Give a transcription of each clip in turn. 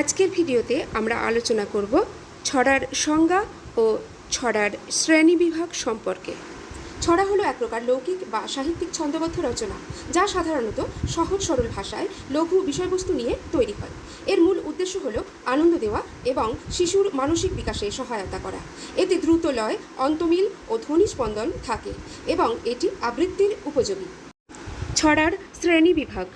আজকের ভিডিওতে আমরা আলোচনা করব ছড়ার সংজ্ঞা ও ছড়ার শ্রেণীবিভাগ সম্পর্কে। ছড়া হলো এক প্রকার লৌকিক বা সাহিত্যিক ছন্দবদ্ধ রচনা, যা সাধারণত সহজ সরল ভাষায় লঘু বিষয়বস্তু নিয়ে তৈরি হয়। এর মূল উদ্দেশ্য হলো আনন্দ দেওয়া এবং শিশুর মানসিক বিকাশে সহায়তা করা। এতে দ্রুত লয়, অন্তমিল ও ধ্বনি স্পন্দন থাকে এবং এটি আবৃত্তির উপযোগী। ছড়ার শ্রেণীবিভাগ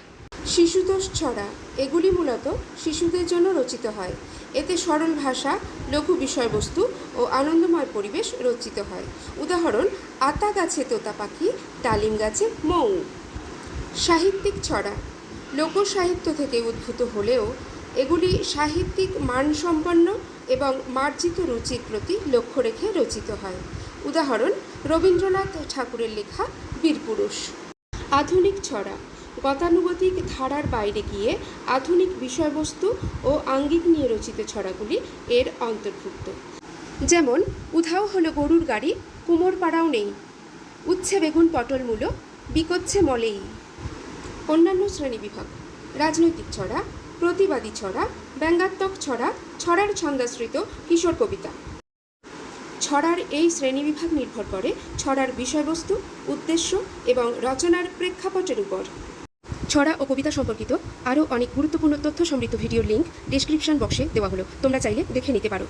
শিশুতোষ ছড়া। এগুলি মূলত শিশুদের জন্য রচিত হয়। এতে সরল ভাষা, লঘু বিষয়বস্তু ও আনন্দময় পরিবেশ রচিত হয়। উদাহরণ, আতা গাছে তোতা পাখি, ডালিম গাছে মৌ। সাহিত্যিক ছড়া। লোকসাহিত্য থেকে উদ্ভূত হলেও এগুলি সাহিত্যিক মানসম্পন্ন এবং মার্জিত রুচির প্রতি লক্ষ্য রেখে রচিত হয়। উদাহরণ, রবীন্দ্রনাথ ঠাকুরের লেখা বীরপুরুষ। আধুনিক ছড়া। গতানুগতিক ধারার বাইরে গিয়ে আধুনিক বিষয়বস্তু ও আঙ্গিক নিয়ে রচিত ছড়াগুলি এর অন্তর্ভুক্ত। যেমন, উধাও হলো গরুর গাড়ি, কুমোর পাড়াও নেই। উচ্ছে বেগুন পটল মূলো, বিকচ্ছে মলেই। অন্যান্য শ্রেণীবিভাগ রাজনৈতিক ছড়া, প্রতিবাদী ছড়া, ব্যঙ্গাত্মক ছড়া, ছড়ার ছন্দাশ্রিত কিশোর কবিতা। ছড়ার এই শ্রেণীবিভাগ নির্ভর করে ছড়ার বিষয়বস্তু, উদ্দেশ্য এবং রচনার প্রেক্ষাপটের উপর। ছড়া ও কবিতা সম্পর্কিত আরও অনেক গুরুত্বপূর্ণ তথ্য সমৃদ্ধ ভিডিওর লিঙ্ক ডিসক্রিপশন বক্সে দেওয়া হলো। তোমরা চাইলে দেখে নিতে পারো।